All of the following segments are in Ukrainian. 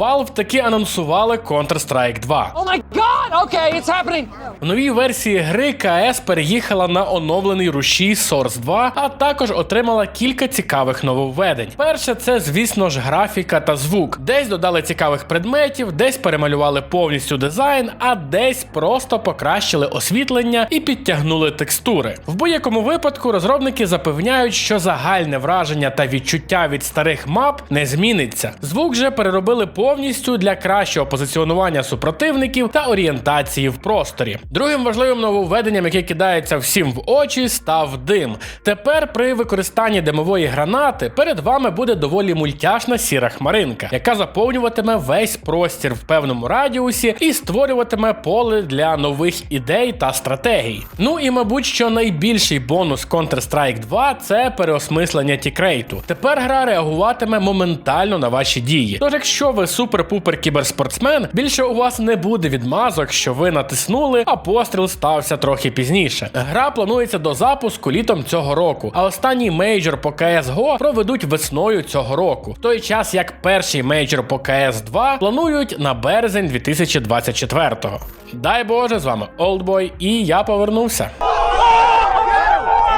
Valve таки анонсували Counter-Strike 2. Oh my god! Okay, it's happening! В новій версії гри КС переїхала на оновлений рушій Source 2, а також отримала кілька цікавих нововведень. Перше, це, звісно ж, графіка та звук. Десь додали цікавих предметів, десь перемалювали повністю дизайн, а десь просто покращили освітлення і підтягнули текстури. В будь-якому випадку розробники запевняють, що загальне враження та відчуття від старих мап не зміниться. Звук же переробили повністю для кращого позиціонування супротивників та орієнтації в просторі. Другим важливим нововведенням, яке кидається всім в очі, став дим. Тепер при використанні димової гранати перед вами буде доволі мультяшна сіра хмаринка, яка заповнюватиме весь простір в певному радіусі і створюватиме поле для нових ідей та стратегій. Ну і мабуть, що найбільший бонус Counter-Strike 2 це переосмислення тікрейту. Тепер гра реагуватиме моментально на ваші дії. Тож, якщо ви супер-пупер кіберспортсмен, більше у вас не буде відмазок, що ви натиснули, а постріл стався трохи пізніше. Гра планується до запуску літом цього року, а останній мейджор по CSGO проведуть весною цього року, в той час як перший мейджор по CS2 планують на березень 2024-го. Дай Боже, з вами Олдбой, і я повернувся.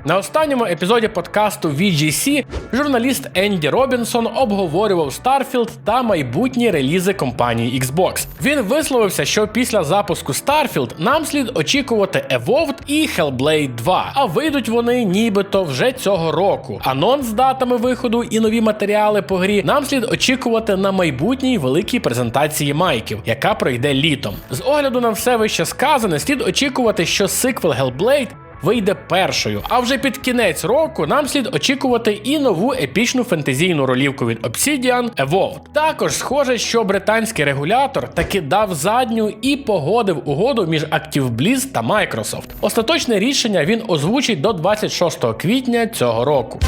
На останньому епізоді подкасту VGC журналіст Енді Робінсон обговорював Starfield та майбутні релізи компанії Xbox. Він висловився, що після запуску Starfield нам слід очікувати Evolved і Hellblade 2, а вийдуть вони нібито вже цього року. Анонс з датами виходу і нові матеріали по грі нам слід очікувати на майбутній великій презентації майків, яка пройде літом. З огляду на все вище сказане, слід очікувати, що сиквел Hellblade вийде першою. А вже під кінець року нам слід очікувати і нову епічну фентезійну ролівку від Obsidian Evolved. Також схоже, що британський регулятор таки дав задню і погодив угоду між ActiveBliz та Microsoft. Остаточне рішення він озвучить до 26 квітня цього року.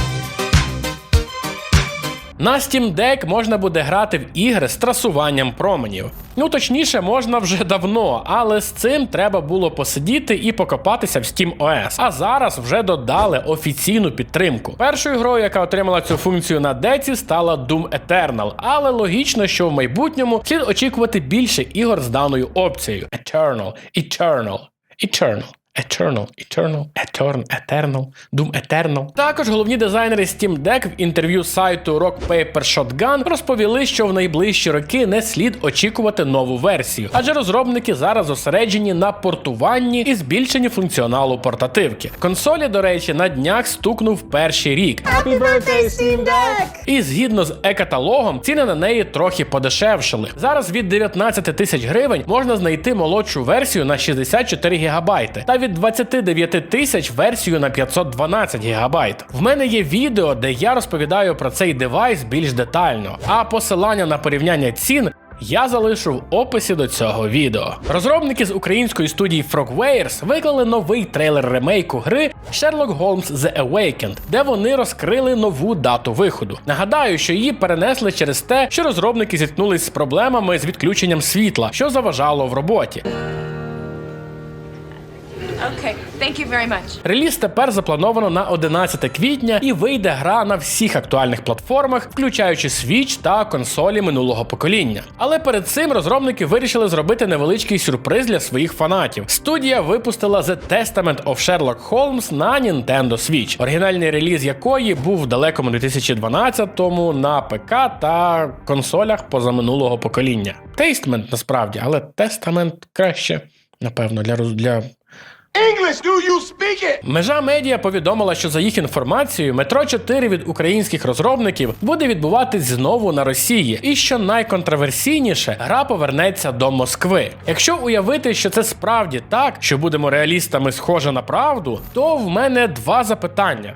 На Steam Deck можна буде грати в ігри з трасуванням променів. Ну точніше, можна вже давно, але з цим треба було посидіти і покопатися в Steam OS. А зараз вже додали офіційну підтримку. Першою грою, яка отримала цю функцію на деці, стала Doom Eternal, але логічно, що в майбутньому слід очікувати більше ігор з даною опцією: Eternal, Eternal, Eternal. Eternal, Eternal, Eternal, Eternal, Doom Eternal. Також головні дизайнери Steam Deck в інтерв'ю сайту Rock Paper Shotgun розповіли, що в найближчі роки не слід очікувати нову версію, адже розробники зараз зосереджені на портуванні і збільшенні функціоналу портативки. Консолі, до речі, на днях стукнув перший рік. Happy birthday, Steam Deck! І згідно з е-каталогом, ціни на неї трохи подешевшили. Зараз від 19 тисяч гривень можна знайти молодшу версію на 64 гігабайти, та від 29 тисяч версію на 512 гігабайт. В мене є відео, де я розповідаю про цей девайс більш детально, а посилання на порівняння цін. Я залишу в описі до цього відео. Розробники з української студії Frogwares виклали новий трейлер ремейку гри Sherlock Holmes The Awakened, де вони розкрили нову дату виходу. Нагадаю, що її перенесли через те, що розробники зіткнулись з проблемами з відключенням світла, що заважало в роботі. Okay, thank. Реліз тепер заплановано на 11 квітня і вийде гра на всіх актуальних платформах, включаючи Switch та консолі минулого покоління. Але перед цим розробники вирішили зробити невеличкий сюрприз для своїх фанатів. Студія випустила The Testament of Sherlock Holmes на Nintendo Switch, оригінальний реліз якої був в далекому 2012-му на ПК та консолях позаминулого покоління. Тейстмент насправді, але тестамент краще, напевно, для для English, do you speak it? Межа медіа повідомила, що за їх інформацією, метро 4 від українських розробників буде відбуватись знову на Росії, і що найконтроверсійніше, гра повернеться до Москви. Якщо уявити, що це справді так, що будемо реалістами схоже на правду, то в мене два запитання.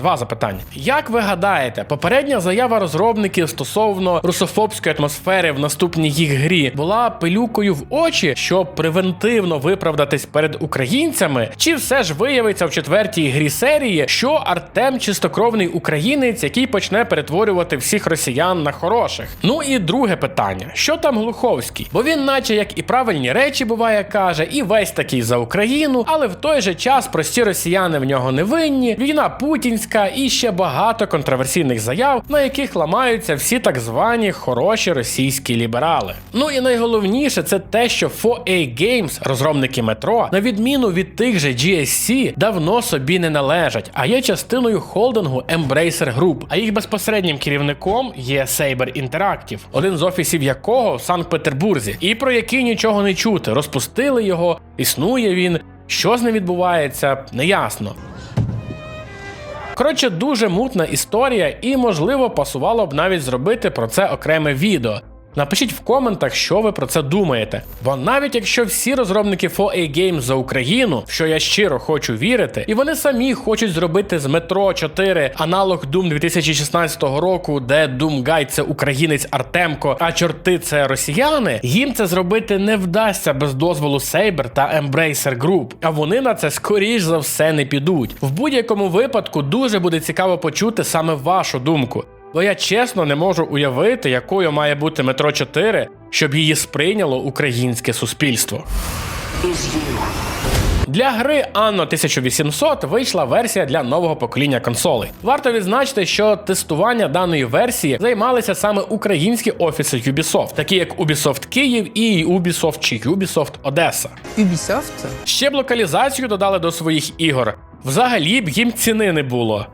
Два запитання. Як ви гадаєте, попередня заява розробників стосовно русофобської атмосфери в наступній їх грі була пилюкою в очі, щоб превентивно виправдатись перед українцями? Чи все ж виявиться в четвертій грі серії, що Артем чистокровний українець, який почне перетворювати всіх росіян на хороших? Ну і друге питання: що там Глуховський? Бо він, наче як і правильні речі буває, каже, і весь такий за Україну, але в той же час прості росіяни в нього не винні. Війна путінська. Українська і ще багато контроверсійних заяв, на яких ламаються всі так звані хороші російські ліберали. Ну і найголовніше це те, що 4A Games, розробники метро, на відміну від тих же GSC, давно собі не належать, а є частиною холдингу Embracer Group, а їх безпосереднім керівником є Saber Interactive, один з офісів якого в Санкт-Петербурзі, і про який нічого не чути. Розпустили його, існує він. Що з ним відбувається, неясно. Коротше, дуже мутна історія, і можливо пасувало б навіть зробити про це окреме відео. Напишіть в коментах, що ви про це думаєте. Бо навіть якщо всі розробники 4A Games за Україну, що я щиро хочу вірити, і вони самі хочуть зробити з Metro 4 аналог Doom 2016 року, де Doom це українець Артемко, а чорти це росіяни, їм це зробити не вдасться без дозволу Saber та Embracer Group. А вони на це скоріш за все не підуть. В будь-якому випадку дуже буде цікаво почути саме вашу думку. Бо я чесно не можу уявити, якою має бути метро 4, щоб її сприйняло українське суспільство. Для гри Anno 1800 вийшла версія для нового покоління консолей. Варто відзначити, що тестування даної версії займалися саме українські офіси Ubisoft, такі як Ubisoft Київ і Ubisoft чи Ubisoft Одеса. Ubisoft Ще б локалізацію додали до своїх ігор. Взагалі б їм ціни не було.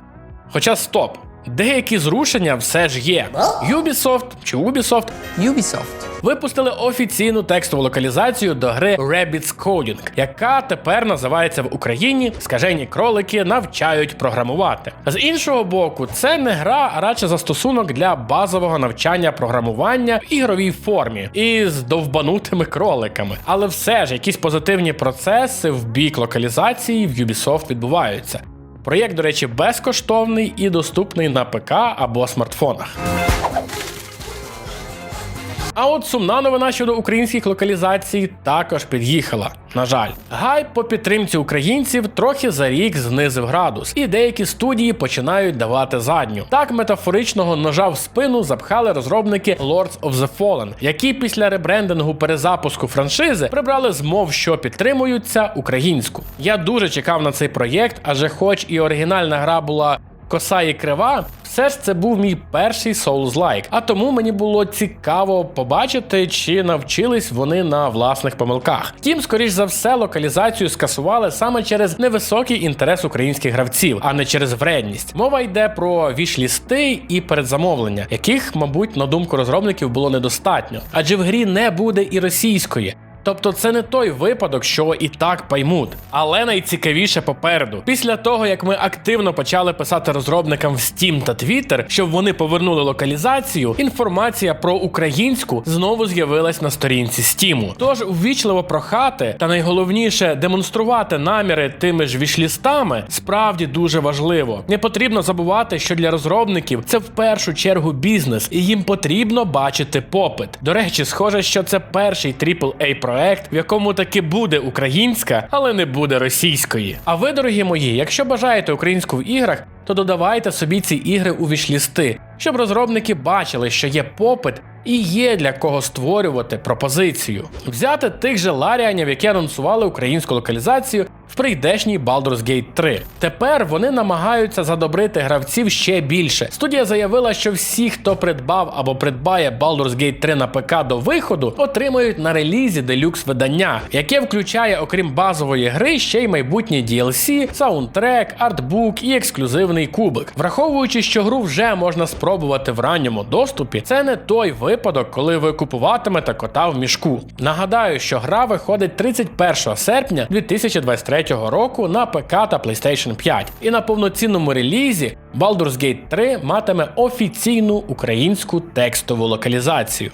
Хоча стоп, деякі зрушення все ж є. Ubisoft чи Ubisoft Ubisoft. випустили офіційну текстову локалізацію до гри Rabbids Coding, яка тепер називається в Україні Скажені кролики навчають програмувати. З іншого боку, це не гра, а радше застосунок для базового навчання програмування в ігровій формі із довбанутими кроликами. Але все ж якісь позитивні процеси в бік локалізації в Ubisoft відбуваються. Проєкт, до речі, безкоштовний і доступний на ПК або смартфонах. А от сумна новина щодо українських локалізацій також під'їхала. На жаль, гайп по підтримці українців трохи за рік знизив градус, і деякі студії починають давати задню. Так метафоричного ножа в спину запхали розробники Lords of the Fallen, які після ребрендингу перезапуску франшизи прибрали змов, що підтримуються українську. Я дуже чекав на цей проєкт, адже, хоч і оригінальна гра була коса і крива, все ж це був мій перший Souls-like, а тому мені було цікаво побачити, чи навчились вони на власних помилках. Втім, скоріш за все, локалізацію скасували саме через невисокий інтерес українських гравців, а не через вредність. Мова йде про вішлісти і передзамовлення, яких, мабуть, на думку розробників було недостатньо, адже в грі не буде і російської. Тобто це не той випадок, що і так поймуть. Але найцікавіше попереду. Після того, як ми активно почали писати розробникам в Steam та Twitter, щоб вони повернули локалізацію, інформація про українську знову з'явилась на сторінці Steam. Тож ввічливо прохати та найголовніше демонструвати наміри тими ж вішлістами справді дуже важливо. Не потрібно забувати, що для розробників це в першу чергу бізнес, і їм потрібно бачити попит. До речі, схоже, що це перший AAA проект, в якому таки буде українська, але не буде російської. А ви, дорогі мої, якщо бажаєте українську в іграх, то додавайте собі ці ігри у вішлісти, щоб розробники бачили, що є попит і є для кого створювати пропозицію. Взяти тих же Ларіанів, які анонсували українську локалізацію в прийдешній Baldur's Gate 3. Тепер вони намагаються задобрити гравців ще більше. Студія заявила, що всі, хто придбав або придбає Baldur's Gate 3 на ПК до виходу, отримають на релізі делюкс видання, яке включає, окрім базової гри, ще й майбутні DLC, саундтрек, артбук і ексклюзивний кубик. Враховуючи, що гру вже можна спробувати в ранньому доступі, це не той випадок, коли ви купуватимете кота в мішку. Нагадаю, що гра виходить 31 серпня 2023 року на ПК та PlayStation 5. І на повноцінному релізі Baldur's Gate 3 матиме офіційну українську текстову локалізацію.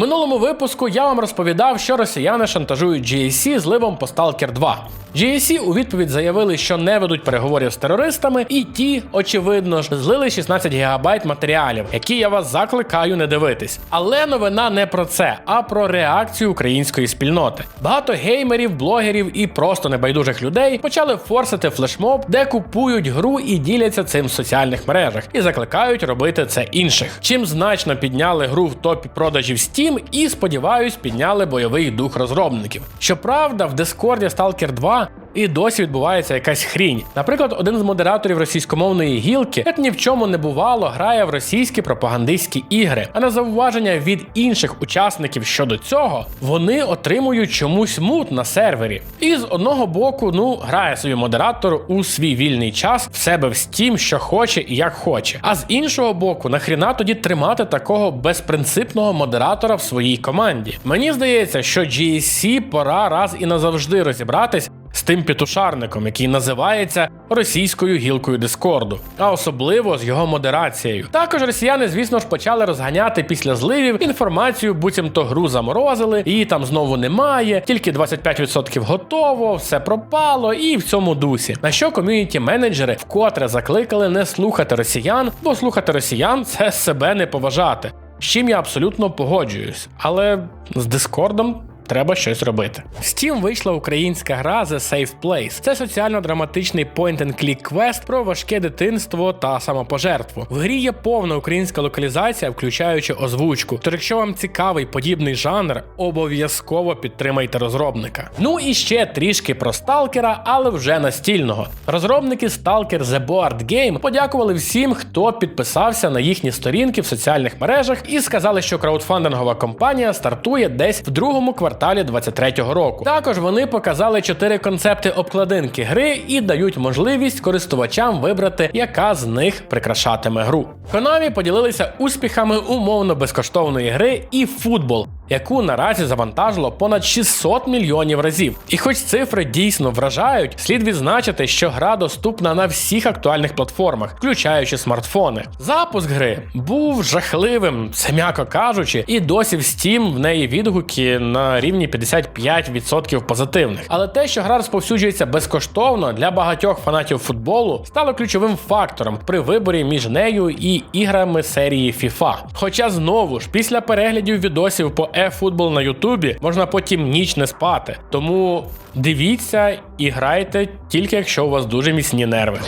Минулому випуску я вам розповідав, що росіяни шантажують GSC зливом по Stalker 2. GSC у відповідь заявили, що не ведуть переговорів з терористами, і ті, очевидно ж, злили 16 ГБ матеріалів, які я вас закликаю не дивитись. Але новина не про це, а про реакцію української спільноти. Багато геймерів, блогерів і просто небайдужих людей почали форсити флешмоб, де купують гру і діляться цим в соціальних мережах, і закликають робити це інших. Чим значно підняли гру в топі продажів Steam і, сподіваюсь, підняли бойовий дух розробників. Щоправда, в Дискорді Stalker 2 і досі відбувається якась хрінь. Наприклад, один з модераторів російськомовної гілки, як ні в чому не бувало, грає в російські пропагандистські ігри. А на зауваження від інших учасників щодо цього, вони отримують чомусь мут на сервері. І з одного боку, ну, грає собі модератор у свій вільний час в себе в Steam, що хоче і як хоче. А з іншого боку, нахріна тоді тримати такого безпринципного модератора в своїй команді. Мені здається, що GSC пора раз і назавжди розібратись. З тим петушарником, який називається російською гілкою Дискорду, а особливо з його модерацією. Також росіяни, звісно ж, почали розганяти після зливів інформацію, буцімто гру заморозили, її там знову немає, тільки 25% готово, все пропало, і в цьому дусі. На що ком'юніті менеджери вкотре закликали не слухати росіян, бо слухати росіян це себе не поважати. З чим я абсолютно погоджуюсь, але з Дискордом Треба щось робити. Steam вийшла українська гра The Safe Place. Це соціально-драматичний point-and-click квест про важке дитинство та самопожертву. В грі є повна українська локалізація, включаючи озвучку. Тож, якщо вам цікавий подібний жанр, обов'язково підтримайте розробника. Ну і ще трішки про сталкера, але вже настільного. Розробники Stalker The Board Game подякували всім, хто підписався на їхні сторінки в соціальних мережах і сказали, що краудфандингова компанія стартує десь в другому кварталі 23-го року. Також вони показали чотири концепти обкладинки гри і дають можливість користувачам вибрати, яка з них прикрашатиме гру. Konami поділилися успіхами умовно безкоштовної гри і футбол, яку наразі завантажило понад 600 мільйонів разів. І хоч цифри дійсно вражають, слід відзначити, що гра доступна на всіх актуальних платформах, включаючи смартфони. Запуск гри був жахливим, це м'яко кажучи, і досі в Steam в неї відгуки на рівні 55% позитивних. Але те, що гра розповсюджується безкоштовно для багатьох фанатів футболу, стало ключовим фактором при виборі між нею і іграми серії FIFA. Хоча знову ж після переглядів відосів по eFootball на Ютубі можна потім ніч не спати. Тому дивіться і грайте тільки якщо у вас дуже міцні нерви.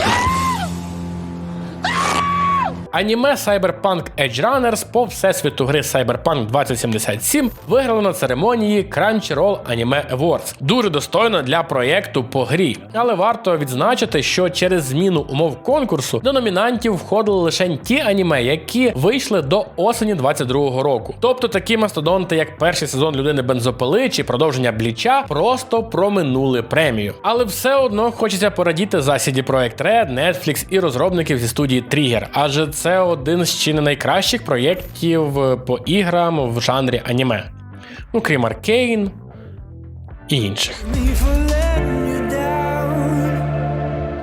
Аніме Cyberpunk Edge Runners по всесвіту гри Cyberpunk 2077 виграло на церемонії Crunchyroll Anime Awards. Дуже достойно для проєкту по грі. Але варто відзначити, що через зміну умов конкурсу до номінантів входили лише ті аніме, які вийшли до осені 22-го року. Тобто такі мастодонти, як перший сезон людини бензопили чи продовження бліча, просто проминули премію. Але все одно хочеться порадіти за CD Projekt Red, Netflix і розробників зі студії Trigger, адже це один з чи не найкращих проєктів по іграм в жанрі аніме. Ну, крім Аркейн і інших.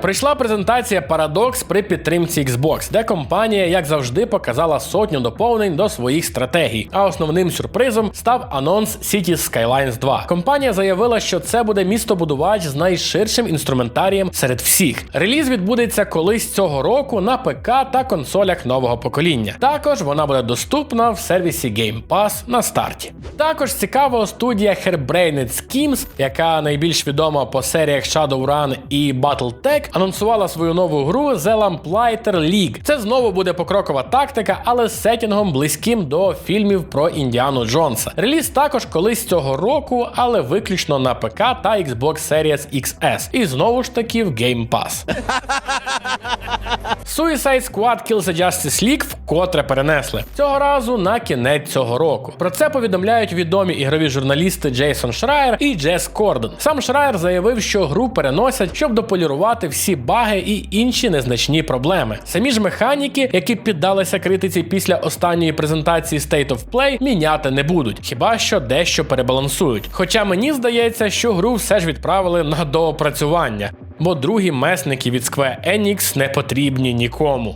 Прийшла презентація Paradox при підтримці Xbox, де компанія, як завжди, показала сотню доповнень до своїх стратегій. А основним сюрпризом став анонс Cities Skylines 2. Компанія заявила, що це буде містобудувач з найширшим інструментарієм серед всіх. Реліз відбудеться колись цього року на ПК та консолях нового покоління. Також вона буде доступна в сервісі Game Pass на старті. Також цікава студія Hairbrained Schemes, яка найбільш відома по серіях Shadowrun і Battletech, анонсувала свою нову гру The Lamplighter League. Це знову буде покрокова тактика, але з сетінгом близьким до фільмів про Індіану Джонса. Реліз також колись цього року, але виключно на ПК та Xbox Series XS. І знову ж таки в Game Pass. Suicide Squad Kill the Justice League вкотре перенесли цього разу на кінець цього року. Про це повідомляють відомі ігрові журналісти Джейсон Шрайер і Джес Кордон. Сам Шрайер заявив, що гру переносять, щоб дополірувати всі баги і інші незначні проблеми. Самі ж механіки, які піддалися критиці після останньої презентації State of Play, міняти не будуть, хіба що дещо перебалансують. Хоча мені здається, що гру все ж відправили на доопрацювання, бо другі месники від Square Enix не потрібні нікому.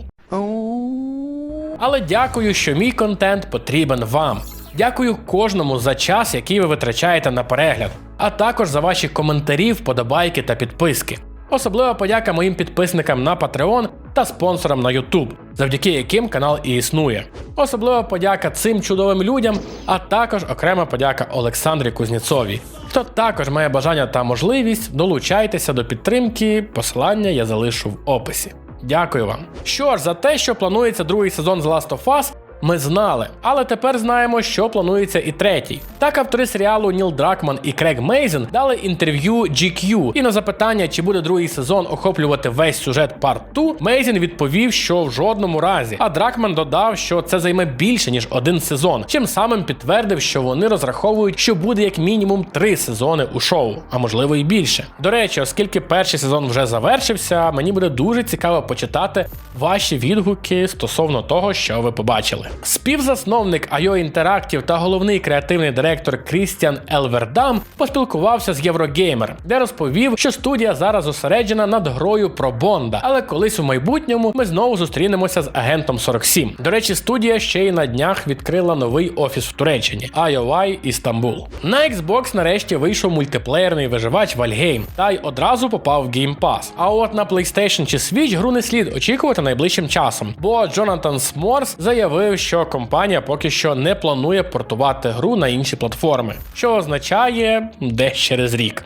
Але дякую, що мій контент потрібен вам. Дякую кожному за час, який ви витрачаєте на перегляд, а також за ваші коментарі, вподобайки та підписки. Особлива подяка моїм підписникам на Patreon та спонсорам на YouTube, завдяки яким канал і існує. Особлива подяка цим чудовим людям, а також окрема подяка Олександрі Кузнєцовій. Хто також має бажання та можливість, долучайтеся до підтримки, посилання я залишу в описі. Дякую вам. Що ж, за те, що планується другий сезон The Last of Us, Ми знали, але тепер знаємо, що планується і третій. Так автори серіалу Ніл Дракман і Крег Мейзен дали інтерв'ю GQ, і на запитання, чи буде другий сезон охоплювати весь сюжет Part 2, Мейзен відповів, що в жодному разі. А Дракман додав, що це займе більше ніж один сезон, чим самим підтвердив, що вони розраховують, що буде як мінімум три сезони у шоу, а можливо і більше. До речі, оскільки перший сезон вже завершився, мені буде дуже цікаво почитати ваші відгуки стосовно того, що ви побачили. Співзасновник IO Interactive та головний креативний директор Крістіан Елвердам поспілкувався з Єврогеймер, де розповів, що студія зараз зосереджена над грою про Бонда, але колись у майбутньому ми знову зустрінемося з агентом 47. До речі, студія ще й на днях відкрила новий офіс в Туреччині IOI Істанбул. На Xbox нарешті вийшов мультиплеєрний виживач Valheim, та й одразу попав в Game Pass. А от на PlayStation чи Switch гру не слід очікувати найближчим часом, бо Джонатан Сморс заявив, що компанія поки що не планує портувати гру на інші платформи, що означає десь через рік.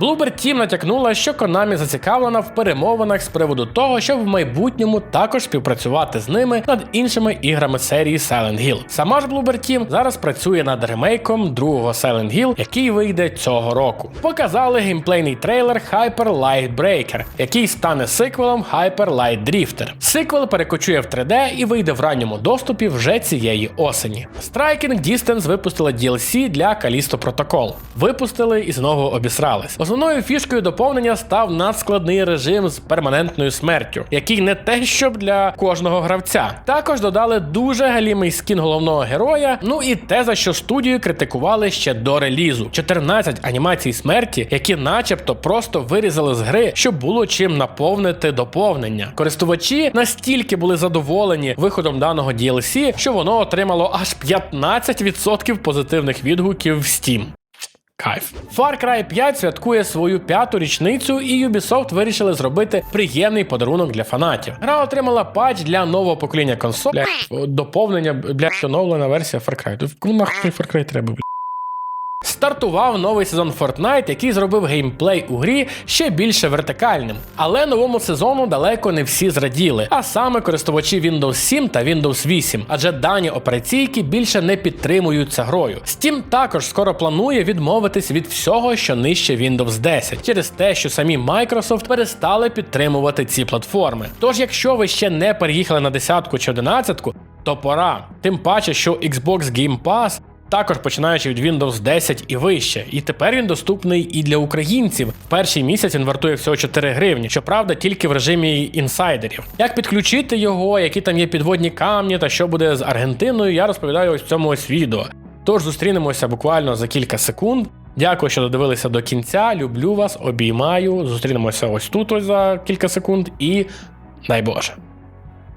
Bloober Team натякнула, що Konami зацікавлена в перемовинах з приводу того, щоб в майбутньому також співпрацювати з ними над іншими іграми серії Silent Hill. Сама ж Bloober Team зараз працює над ремейком другого Silent Hill, який вийде цього року. Показали геймплейний трейлер Hyper Light Breaker, який стане сиквелом Hyper Light Drifter. Сиквел перекочує в 3D і вийде в ранньому доступі вже цієї осені. Striking Distance випустила DLC для Callisto Protocol. Випустили і знову обісрались. Основною фішкою доповнення став надскладний режим з перманентною смертю, який не те, щоб для кожного гравця. Також додали дуже галімий скін головного героя. Ну і те, за що студію критикували ще до релізу: 14 анімацій смерті, які, начебто, просто вирізали з гри, щоб було чим наповнити доповнення. Користувачі настільки були задоволені виходом даного DLC, що воно отримало аж 15% позитивних відгуків в Steam. Кайф. Far Cry 5 святкує свою п'яту річницю, і Ubisoft вирішили зробити приємний подарунок для фанатів. Гра отримала патч для нового покоління консоль, бля, доповнення, для оновлена версія Far Cry. Кому нахуй Far Cry треба, бля? Стартував новий сезон Fortnite, який зробив геймплей у грі ще більше вертикальним. Але новому сезону далеко не всі зраділи, а саме користувачі Windows 7 та Windows 8, адже дані операційки більше не підтримуються грою. Steam також скоро планує відмовитись від всього, що нижче Windows 10, через те, що самі Microsoft перестали підтримувати ці платформи. Тож, якщо ви ще не переїхали на десятку чи одинадцятку, то пора. Тим паче, що Xbox Game Pass також починаючи від Windows 10 і вище. І тепер він доступний і для українців. В перший місяць він вартує всього 4 гривні, щоправда, тільки в режимі інсайдерів. Як підключити його, які там є підводні камні та що буде з Аргентиною, я розповідаю ось в цьому ось відео. Тож зустрінемося буквально за кілька секунд. Дякую, що додивилися до кінця. Люблю вас, обіймаю. Зустрінемося ось тут ось за кілька секунд і дай Боже.